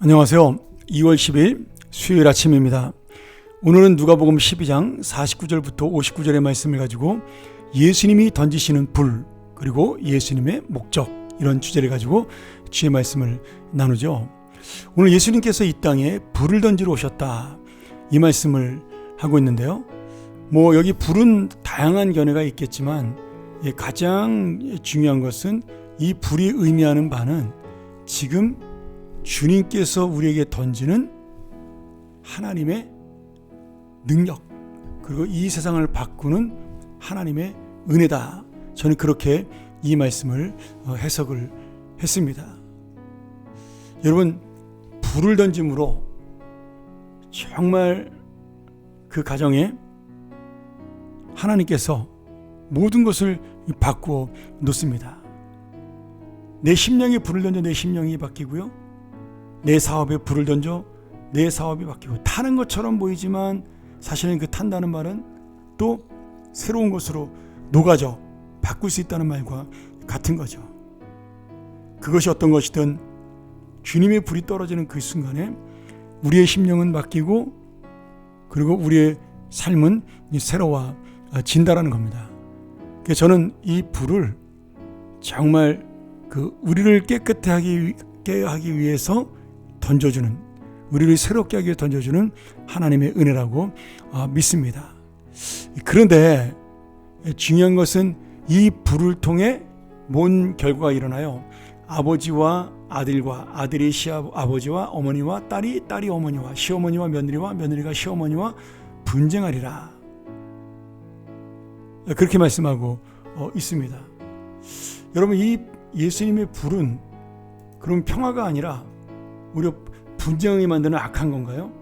안녕하세요. 2월 10일 수요일 아침입니다. 오늘은 누가복음 12장 49절부터 59절의 말씀을 가지고 예수님이 던지시는 불 그리고 예수님의 목적 이런 주제를 가지고 주의 말씀을 나누죠. 오늘 예수님께서 이 땅에 불을 던지러 오셨다 이 말씀을 하고 있는데요. 뭐 여기 불은 다양한 견해가 있겠지만 예, 가장 중요한 것은 이 불이 의미하는 바는 지금 주님께서 우리에게 던지는 하나님의 능력 그리고 이 세상을 바꾸는 하나님의 은혜다. 저는 그렇게 이 말씀을 어, 해석을 했습니다. 여러분 불을 던짐으로 정말 그 가정에 하나님께서 모든 것을 바꾸어 놓습니다. 내 심령에 불을 던져 내 심령이 바뀌고요. 내 사업에 불을 던져 내 사업이 바뀌고 타는 것처럼 보이지만 사실은 그 탄다는 말은 또 새로운 것으로 녹아져 바꿀 수 있다는 말과 같은 거죠. 그것이 어떤 것이든 주님의 불이 떨어지는 그 순간에 우리의 심령은 바뀌고 그리고 우리의 삶은 새로워진다라는 겁니다. 저는 이 불을 정말 그 우리를 깨끗하게 하기 위해서 던져주는 우리를 새롭게 하기 위해 던져주는 하나님의 은혜라고 아, 믿습니다. 그런데 중요한 것은 이 불을 통해 뭔 결과가 일어나요? 아버지와 아들과 아들이 시아버지와 어머니와 딸이 딸이 어머니와 시어머니와 며느리와 며느리가 시어머니와 분쟁하리라. 그렇게 말씀하고 어, 있습니다. 여러분 이 예수님의 불은 그럼 평화가 아니라 우리 분쟁이 만드는 악한 건가요?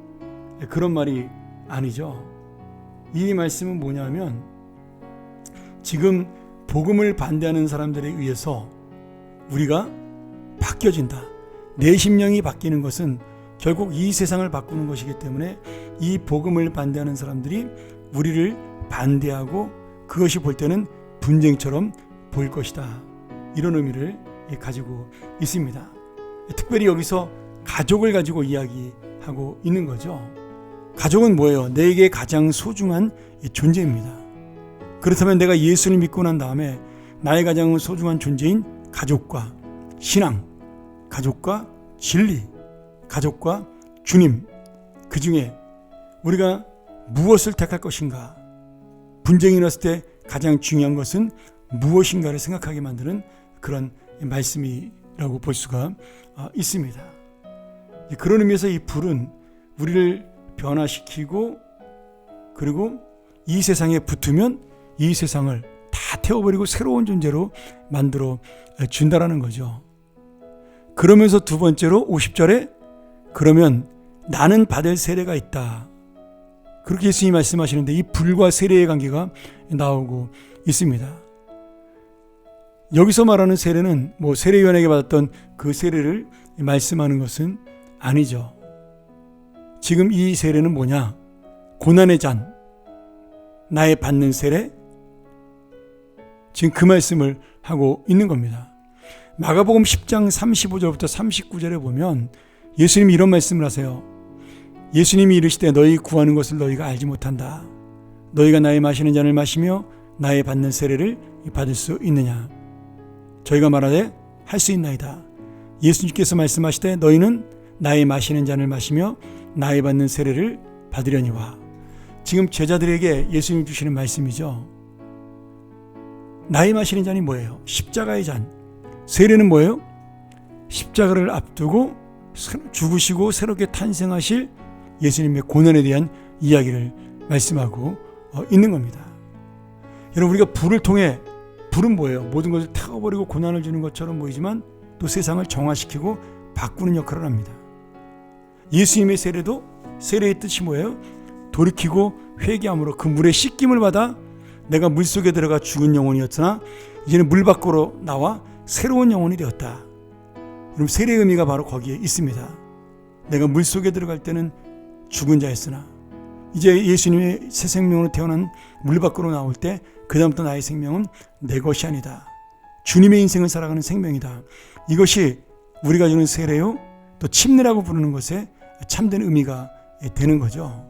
그런 말이 아니죠. 이 말씀은 뭐냐면 지금 복음을 반대하는 사람들에 의해서 우리가 바뀌어진다. 내 심령이 바뀌는 것은 결국 이 세상을 바꾸는 것이기 때문에 이 복음을 반대하는 사람들이 우리를 반대하고 그것이 볼 때는 분쟁처럼 보일 것이다. 이런 의미를 가지고 있습니다. 특별히 여기서 가족을 가지고 이야기하고 있는 거죠. 가족은 뭐예요? 내게 가장 소중한 존재입니다. 그렇다면 내가 예수를 믿고 난 다음에 나의 가장 소중한 존재인 가족과 신앙, 가족과 진리, 가족과 주님, 그 중에 우리가 무엇을 택할 것인가? 분쟁이 났을 때 가장 중요한 것은 무엇인가를 생각하게 만드는 그런 말씀이라고 볼 수가 아, 있습니다. 그런 의미에서 이 불은 우리를 변화시키고 그리고 이 세상에 붙으면 이 세상을 다 태워버리고 새로운 존재로 만들어 준다라는 거죠. 그러면서 두 번째로 50절에 그러면 나는 받을 세례가 있다. 그렇게 예수님이 말씀하시는데 이 불과 세례의 관계가 나오고 있습니다. 여기서 말하는 세례는 뭐 세례요한에게 받았던 그 세례를 말씀하는 것은 아니죠. 지금 이 세례는 뭐냐? 고난의 잔, 나의 받는 세례, 지금 그 말씀을 하고 있는 겁니다. 마가복음 10장 35절부터 39절에 보면 예수님이 이런 말씀을 하세요. 예수님이 이르시되 너희 구하는 것을 너희가 알지 못한다. 너희가 나의 마시는 잔을 마시며 나의 받는 세례를 받을 수 있느냐? 저희가 말하되 할 수 있나이다. 예수님께서 말씀하시되 너희는 나의 마시는 잔을 마시며 나의 받는 세례를 받으려니와 지금 제자들에게 예수님 주시는 말씀이죠. 나의 마시는 잔이 뭐예요? 십자가의 잔. 세례는 뭐예요? 십자가를 앞두고 죽으시고 새롭게 탄생하실 예수님의 고난에 대한 이야기를 말씀하고 어, 있는 겁니다. 여러분 우리가 불을 통해 불은 뭐예요? 모든 것을 태워버리고 고난을 주는 것처럼 보이지만 또 세상을 정화시키고 바꾸는 역할을 합니다. 예수님의 세례도 세례의 뜻이 뭐예요? 돌이키고 회개함으로 그 물의 씻김을 받아 내가 물 속에 들어가 죽은 영혼이었으나 이제는 물 밖으로 나와 새로운 영혼이 되었다. 그럼 세례의 의미가 바로 거기에 있습니다. 내가 물 속에 들어갈 때는 죽은 자였으나 이제 예수님의 새 생명으로 태어난 물 밖으로 나올 때 그다음부터 나의 생명은 내 것이 아니다. 주님의 인생을 살아가는 생명이다. 이것이 우리가 주는 세례요 또 침례라고 부르는 것에 참된 의미가 되는 거죠.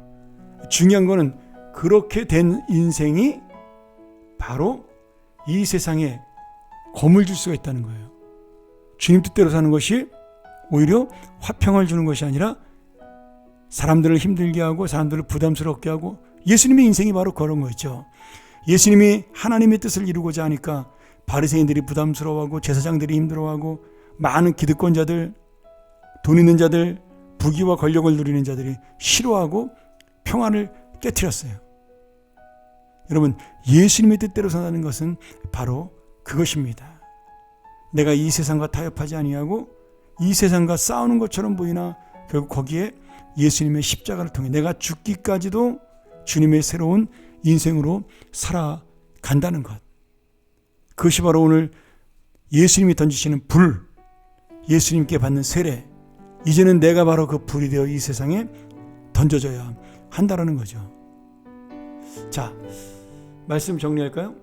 중요한 거는 그렇게 된 인생이 바로 이 세상에 검을 줄 수가 있다는 거예요. 주님 뜻대로 사는 것이 오히려 화평을 주는 것이 아니라 사람들을 힘들게 하고 사람들을 부담스럽게 하고 예수님의 인생이 바로 그런 거였죠. 예수님이 하나님의 뜻을 이루고자 하니까 바리새인들이 부담스러워하고 제사장들이 힘들어하고 많은 기득권자들, 돈 있는 자들, 부귀와 권력을 누리는 자들이 싫어하고 평안을 깨뜨렸어요. 여러분, 예수님의 뜻대로 사는 것은 바로 그것입니다. 내가 이 세상과 타협하지 아니하고 이 세상과 싸우는 것처럼 보이나 결국 거기에 예수님의 십자가를 통해 내가 죽기까지도 주님의 새로운 인생으로 살아간다는 것. 그것이 바로 오늘 예수님이 던지시는 불, 예수님께 받는 세례. 이제는 내가 바로 그 불이 되어 이 세상에 던져져야 한다라는 거죠. 자, 말씀 정리할까요?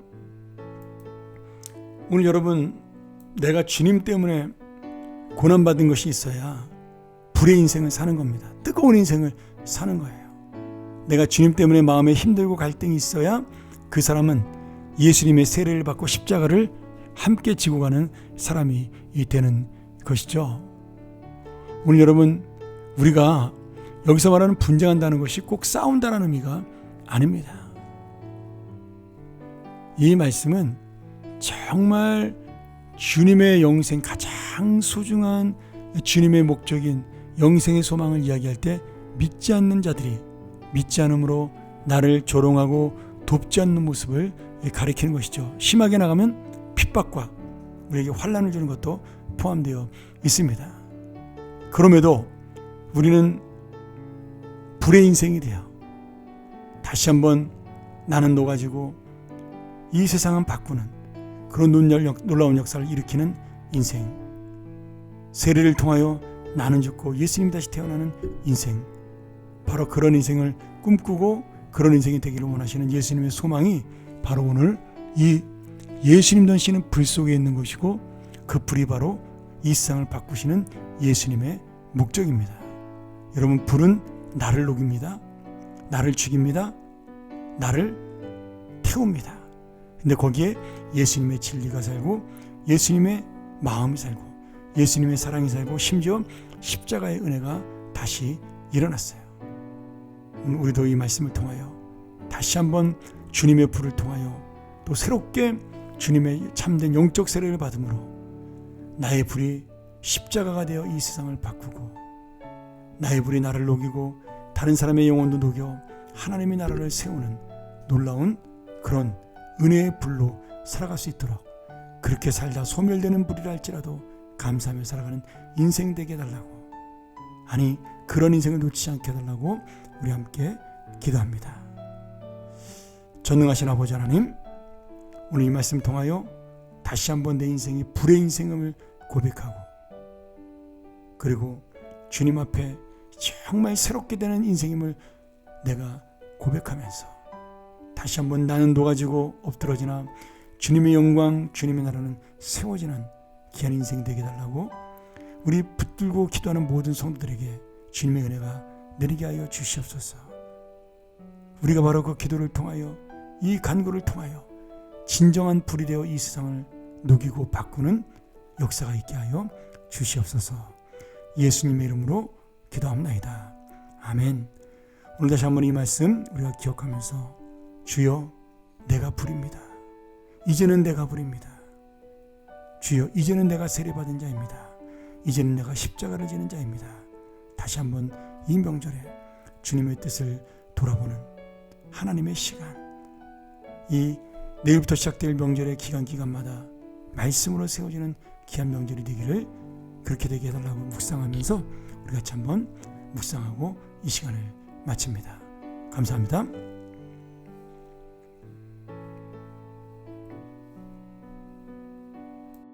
오늘 여러분, 내가 주님 때문에 고난받은 것이 있어야 불의 인생을 사는 겁니다. 뜨거운 인생을 사는 거예요. 내가 주님 때문에 마음에 힘들고 갈등이 있어야 그 사람은 예수님의 세례를 받고 십자가를 함께 지고 가는 사람이 되는 것이죠. 오늘 여러분, 우리가 여기서 말하는 분쟁한다는 것이 꼭 싸운다는 의미가 아닙니다. 이 말씀은 정말 주님의 영생 가장 소중한 주님의 목적인 영생의 소망을 이야기할 때 믿지 않는 자들이 믿지 않음으로 나를 조롱하고 돕지 않는 모습을 가리키는 것이죠. 심하게 나가면 핍박과 우리에게 환란을 주는 것도 포함되어 있습니다. 그럼에도 우리는 불의 인생이 되어 다시 한번 나는 녹아지고 이 세상은 바꾸는 그런 놀라운 역사를 일으키는 인생. 세례를 통하여 나는 죽고 예수님 다시 태어나는 인생. 바로 그런 인생을 꿈꾸고 그런 인생이 되기를 원하시는 예수님의 소망이 바로 오늘 이 예수님 던시는 불 속에 있는 것이고 그 불이 바로 이 세상을 바꾸시는 예수님의 목적입니다. 여러분 불은 나를 녹입니다. 나를 죽입니다. 나를 태웁니다. 근데 거기에 예수님의 진리가 살고 예수님의 마음이 살고 예수님의 사랑이 살고 심지어 십자가의 은혜가 다시 일어났어요. 우리도 이 말씀을 통하여 다시 한번 주님의 불을 통하여 또 새롭게 주님의 참된 영적 세례를 받음으로 나의 불이 십자가가 되어 이 세상을 바꾸고 나의 불이 나를 녹이고 다른 사람의 영혼도 녹여 하나님의 나라를 세우는 놀라운 그런 은혜의 불로 살아갈 수 있도록 그렇게 살다 소멸되는 불이라 할지라도 감사하며 살아가는 인생 되게 해달라고 아니 그런 인생을 놓치지 않게 해달라고 우리 함께 기도합니다. 전능하신 아버지 하나님 오늘 이 말씀 통하여 다시 한번 내 인생이 불의 인생을 고백하고 그리고 주님 앞에 정말 새롭게 되는 인생임을 내가 고백하면서 다시 한번 나는 녹아지고 엎드러지나 주님의 영광, 주님의 나라는 세워지는 귀한 인생 되게 달라고 우리 붙들고 기도하는 모든 성도들에게 주님의 은혜가 내리게 하여 주시옵소서. 우리가 바로 그 기도를 통하여 이 간구를 통하여 진정한 불이 되어 이 세상을 녹이고 바꾸는 역사가 있게 하여 주시옵소서. 예수님의 이름으로 기도합나이다. 아멘. 오늘 다시 한번 이 말씀 우리가 기억하면서 주여 내가 불입니다. 이제는 내가 불입니다. 주여 이제는 내가 세례받은 자입니다. 이제는 내가 십자가를 지는 자입니다. 다시 한번 이 명절에 주님의 뜻을 돌아보는 하나님의 시간 이 내일부터 시작될 명절의 기간 기간마다 말씀으로 세워지는 귀한 명절이 되기를 그렇게 되게 해달라고 묵상하면서 우리 같이 한번 묵상하고 이 시간을 마칩니다. 감사합니다.